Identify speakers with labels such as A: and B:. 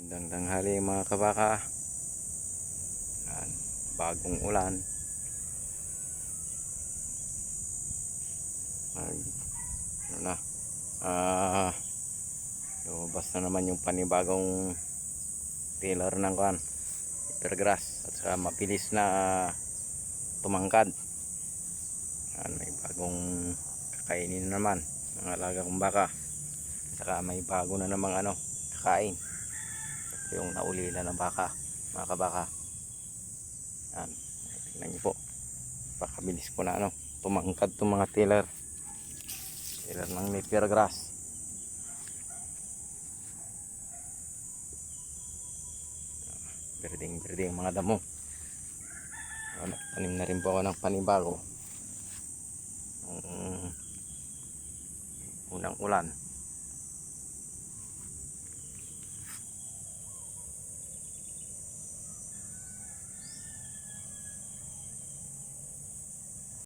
A: Magandang tanghali mga kabaka. Yan, bagong ulan. Mag, ano na, ah, lumabas na naman yung panibagong tiller ng kuan, grass at saka mabilis na tumangkad. Yan, may bagong kakainin na naman mga alaga kong baka. Saka may bago na namang ano, kakain. Yung naulila ng baka, mga kabaka. Yan, tingnan niyo po. Pakabilis po na ano, tumangkad itong mga tiller. Tiller ng napier grass. Birding, birding mga damo. Ano, tanim na rin po ako ng panibago. Ang unang ulan.